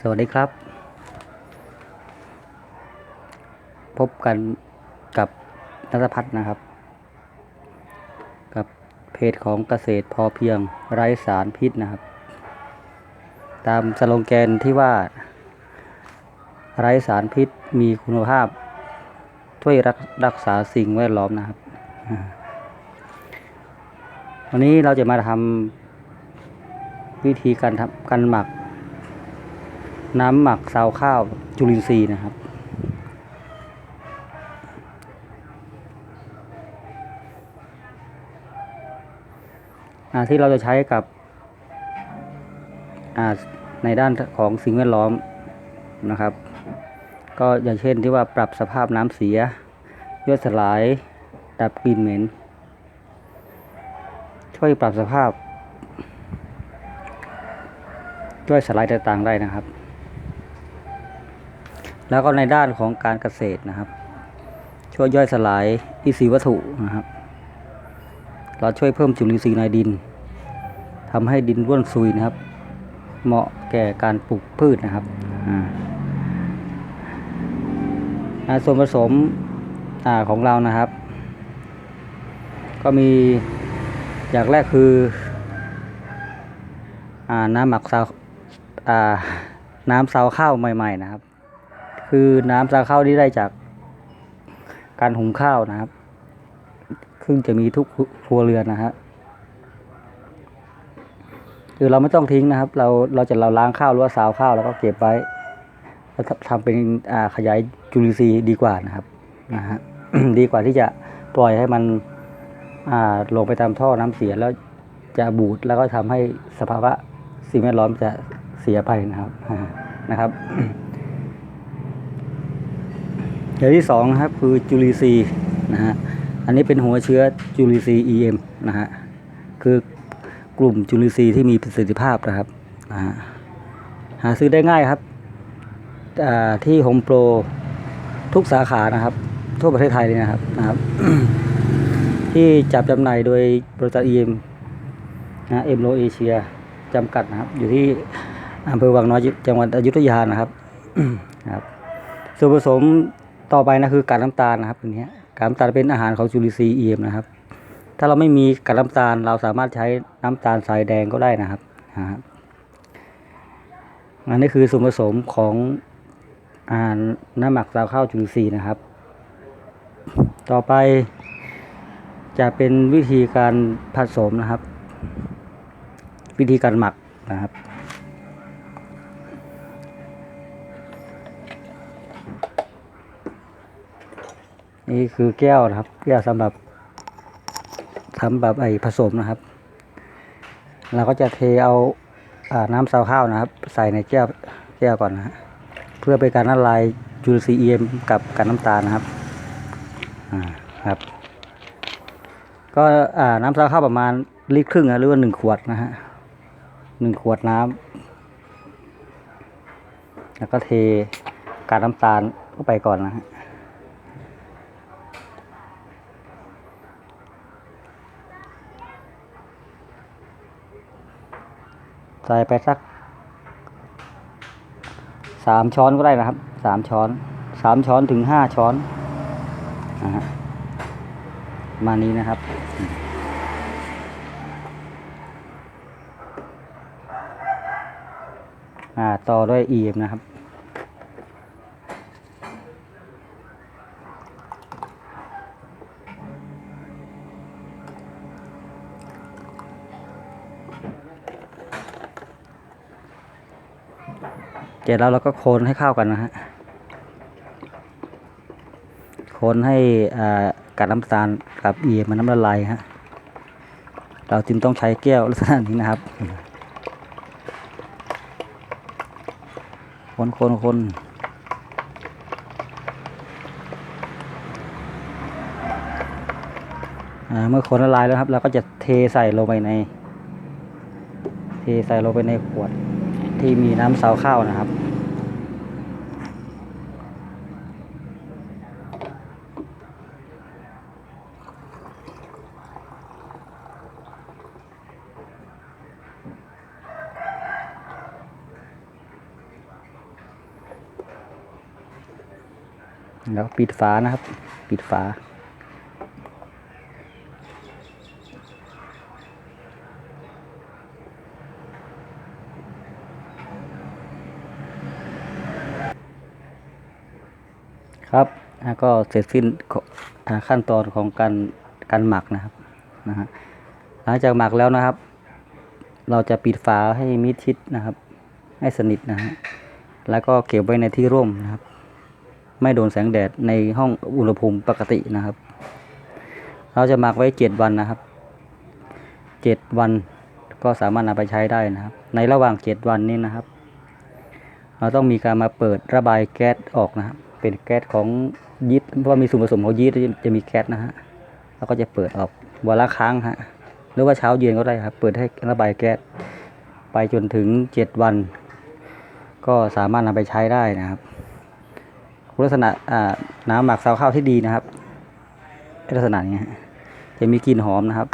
สวัสดีครับ พบกันกับนัทพัฒน์นะครับ กับเพจของเกษตรพอเพียงไร้สารพิษนะครับ ตามสโลแกนที่ว่า ไร้สารพิษมีคุณภาพ ช่วยรักรักษาสิ่งแวดล้อมนะครับ วันนี้เราจะมาทำวิธีการทำการหมัก น้ำหมักซาวข้าวจุลินทรีย์นะครับที่เราจะใช้กับในด้านของสิ่งแวดล้อมนะครับ ก็อย่างเช่นที่ว่าปรับสภาพน้ำเสียย่อยสลาย ดับกลิ่นเหม็น ช่วยปรับสภาพ ช่วยสลายต่างๆได้นะครับ แล้วก็ในด้านของการเกษตรนะครับ ช่วยย่อยสลายอินทรีย์วัตถุนะครับ เราช่วยเพิ่มจุลินทรีย์ในดินทำให้ดินร่วนซุยนะครับ เหมาะแก่การปลูกพืชนะครับส่วนผสมอของเรานะครับ ก็มีอย่างแรกคืออน้ำหมักซาวน้ำซาวข้าวใหม่ ๆ นะครับ คือน้ำซาข้าวที่ได้จากการหุงข้าวนะครับซึ่งจะมีทุกครัวเรือนนะฮะคือเราไม่ต้องทิ้งนะครับ เราเราจะเราล้างข้าวหรือว่าซาวข้าวแล้วก็เก็บไว้แล้วทำเป็นอ่าขยายจุลินทรีย์ดีกว่านะครับนะฮะดีกว่าที่จะปล่อยให้มันอ่าลงไปตามท่อน้ำเสียแล้วจะบูดแล้วก็ทำให้สภาวะสิ่งแวดล้อมจะเสียไปนะครับนะครับ อย่างที่สองนะครับคือจุลินทรีย์นะฮะอันนี้เป็นหัวเชื้อจุลินทรีย์ EM นะฮะคือกลุ่มจุลินทรีย์ที่มีประสิทธิภาพนะครับนะฮะหาซื้อได้ง่ายครับที่โฮมโปรทุกสาขานะครับ ทั่วประเทศไทยเลยนะครับนะครับ ที่จับจำหน่ายโดยบริษัท EM นะเอ็มโลเอเชียจำกัดนะครับ อยู่ที่อำเภอวังน้อยจังหวัดอยุธยานะครับนะครับส่วนผสม ต่อไปนะคือกากน้ำตาลนะครับอันนี้กากน้ำตาลเป็นอาหารของจุลินทรีย์เอ็มนะครับ ถ้าเราไม่มีกากน้ำตาล เราสามารถใช้น้ำตาลทรายแดงก็ได้นะครับนะครับอันนี้คือส่วนผสมของอาหารน้ำหมักซาวข้าวจุลินทรีย์นะครับ ต่อไปจะเป็นวิธีการผสมนะครับ วิธีการหมักนะครับ นี่คือแก้วนะครับ แก้วสำหรับทำแบบไอ้ผสมนะครับ เราก็จะเทเอาอาน้ำซาวข้าวนะครับ ใส่ในแก้วแก้วก่อนนะเพื่อเป็นการละลายจุลินทรีเอ็มกับกับน้ำตาลนะครับอ่าครับ ก็อ่าน้ำซาวข้าวประมาณลิตรครึ่งนะหรือว่าหนึ่งขวดนะฮะหนึ่งขวดน้ำแล้วก็เทกากน้ำตาลเข้าไปก่อนนะฮะ ใส่ไปสักสามช้อนก็ได้นะครับสามช้อนสามช้อนถึงห้าช้อนนะฮะมานี้นะครับ อ่าต่อด้วยอีมนะครับ เสร็จแล้วเราก็โคนให้เข้ากันนะฮะ โคนให้กับน้ำตาลกับเอียมันน้ำละลายฮะ เราจึงต้องใช้แก้วลักษณะนี้นะครับ คนคนคนเมื่อคนละลายแล้วครับ เราก็จะเทใส่ลงไปใน เทใส่ลงไปในขวด ที่มีน้ำเซาวข้าวนะครับ แล้วปิดฝานะครับ ปิดฝา ครับแล้วก็เสร็จสิ้นขั้นตอนของการการหมักนะครับนะฮะหลังจากหมักแล้วนะครับ เราจะปิดฝาให้มิดชิดนะครับ ให้สนิทนะฮะแล้วก็เก็บไว้ในที่ร่มนะครับ ไม่โดนแสงแดดในห้องอุณหภูมิปกตินะครับ เราจะหมักไว้เจ็ดวันนะครับเจ็ดวันก็สามารถนำไปใช้ได้นะครับ ในระหว่างเจ็ดวันนี้นะครับ เราต้องมีการมาเปิดระบายแก๊สออกนะครับ เป็นแก๊สของยีสต์เพราะว่ามีส่วนผสมของยีสต์จะมีแก๊สนะฮะเราก็จะเปิดออกวันละครั้งฮะหรือว่าเช้าเย็นก็ได้ครับ เปิดให้ระบายแก๊สไปจนถึงเจ็ดวัน ก็สามารถนำไปใช้ได้นะครับลักษณะน้ำหมักซาวข้าวที่ดีนะครับลักษณะนี้จะมีกลิ่นหอมนะครับ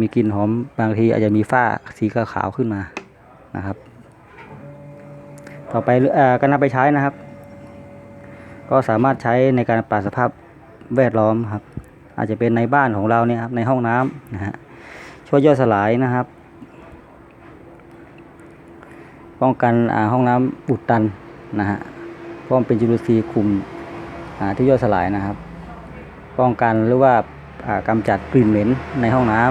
มีกลิ่นหอมบางทีอาจจะมีฝ้าสีขาวขึ้นมานะครับ ต่อไปเอ่อก็นำไปใช้นะครับ ก็สามารถใช้ในการปรับสภาพแวดล้อมครับ อาจจะเป็นในบ้านของเราเนี่ยครับในห้องน้ำนะฮะช่วยย่อยสลายนะครับ ป้องกันอ่าห้องน้ำอุดตันนะฮะเพราะมันเป็นจุลินทรีย์กลุ่มอ่าที่ย่อยสลายนะครับ ป้องกันหรือว่าอ่ากำจัดกลิ่นเหม็นในห้องน้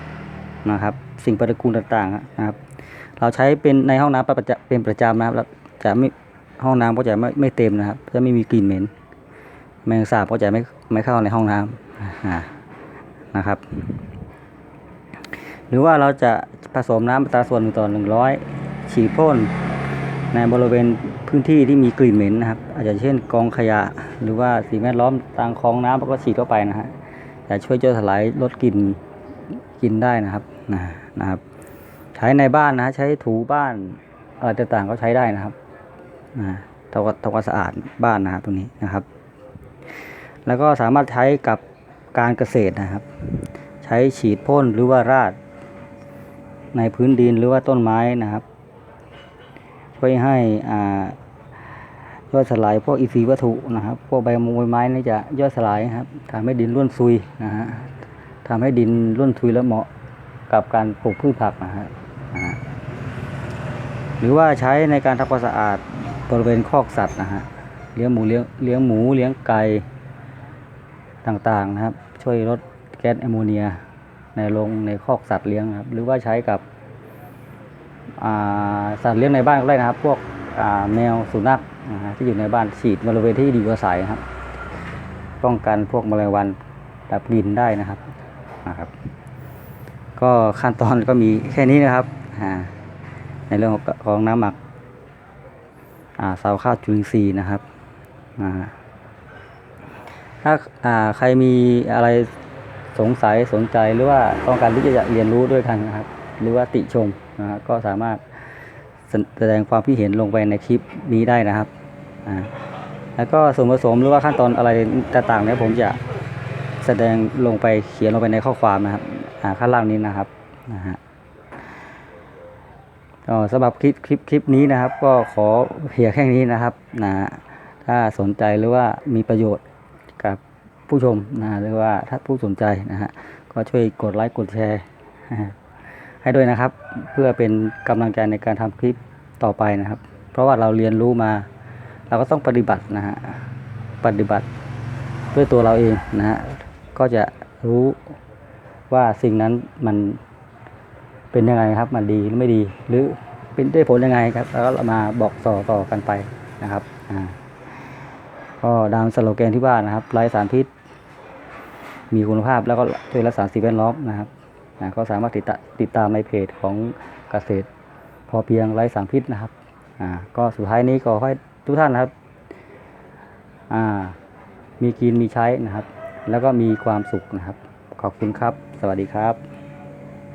ำนะครับ สิ่งปฏิกูลต่างๆนะครับ เราใช้เป็นในห้องน้ำประจำเป็นประจำนะครับจะไม่ ห้องน้ำก็จะไม่ไม่เต็มนะครับ จะไม่มีกลิ่นเหม็น แมงสาบก็จะไม่ไม่เข้าในห้องน้ำนะครับ หรือว่าเราจะผสมน้ำตาส่วนหนึ่งต่อหนึ่งร้อยฉีดพ่นในบริเวณพื้นที่ที่มีกลิ่นเหม็นนะครับ อาจจะเช่นกองขยะ หรือว่าสิ่งแวดล้อมตามคลองน้ำเราก็ฉีดเข้าไปนะฮะจะช่วยย่อยสลายลดกลิ่นกลิ่นได้นะครับนะนะครับ ใช้ในบ้านนะใช้ถูบ้านอะไรต่างๆก็ใช้ได้นะครับ ทำความทำความสะอาดบ้านนะครับตรงนี้นะครับ แล้วก็สามารถใช้กับการเกษตรนะครับ ใช้ฉีดพ่นหรือว่าราด ในพื้นดินหรือว่าต้นไม้นะครับช่วยให้อ่าย่อยสลายพวกอินทรีย์วัตถุนะครับ พวกใบมงใบไม้นี่จะย่อยสลายครับทำให้ดินร่วนซุยนะฮะทำให้ดินร่วนซุยและเหมาะกับการปลูกพืชผักนะฮะหรือว่าใช้ในการทำความสะอาด บริเวณคอกสัตว์นะฮะเลี้ยงหมูเลี้ยงเลี้ยงหมูเลี้ยงไก่ต่างๆนะครับ ช่วยลดแก๊สแอมโมเนียในโรงในคอกสัตว์เลี้ยงครับ หรือว่าใช้กับสัตว์เลี้ยงในบ้านก็ได้นะครับ พวกแมวสุนัขนะฮะที่อยู่ในบ้านฉีดบริเวณที่ดีกว่าใสครับ ป้องกันพวกแมลงวันดับกลิ่นได้นะครับนะครับ ก็ขั้นตอนก็มีแค่นี้นะครับในเรื่องของน้ำหมัก ซาวข้าวจุลินทรีย์นะครับอ่าถ้าอ่าใครมีอะไรสงสัยสนใจหรือว่าต้องการที่จะเรียนรู้ด้วยกันนะครับ หรือว่าติชมนะฮะก็สามารถแสดงความคิดเห็นลงไปในคลิปนี้ได้นะครับอ่าแล้วก็ส่วนผสมหรือว่าขั้นตอนอะไรต่างๆเนี่ยผมจะแสดงลงไปเขียนลงไปในข้อความนะครับอ่าข้างล่างนี้นะครับนะฮะ ก็สำหรับคลิปคลิปคลิปนี้นะครับ ก็ขอเพียงแค่นี้นะครับนะฮะถ้าสนใจหรือว่ามีประโยชน์กับผู้ชมนะหรือว่าถ้าผู้สนใจนะฮะก็ช่วยกดไลค์กดแชร์ให้ด้วยนะครับ เพื่อเป็นกำลังใจในการทำคลิปต่อไปนะครับ เพราะว่าเราเรียนรู้มา เราก็ต้องปฏิบัตินะฮะปฏิบัติด้วยตัวเราเองนะฮะก็จะรู้ว่าสิ่งนั้นมัน เป็นยังไงครับ มันดีหรือไม่ดี หรือเป็นได้ผลยังไงครับ แล้วก็มาบอกต่อต่อกันไปนะครับอ่าก็ดามสโลแกนที่ว่านะครับไร้สารพิษ มีคุณภาพแล้วก็ช่วยรักษาสิ่งแวดล้อมนะครับนะก็สามารถติดตาติดตามในเพจของเกษตร พอเพียงไร้สารพิษนะครับอ่าก็สุดท้ายนี้ก็ให้ทุกท่านนะครับอ่ามีกินมีใช้นะครับ แล้วก็มีความสุขนะครับ ขอบคุณครับ สวัสดีครับ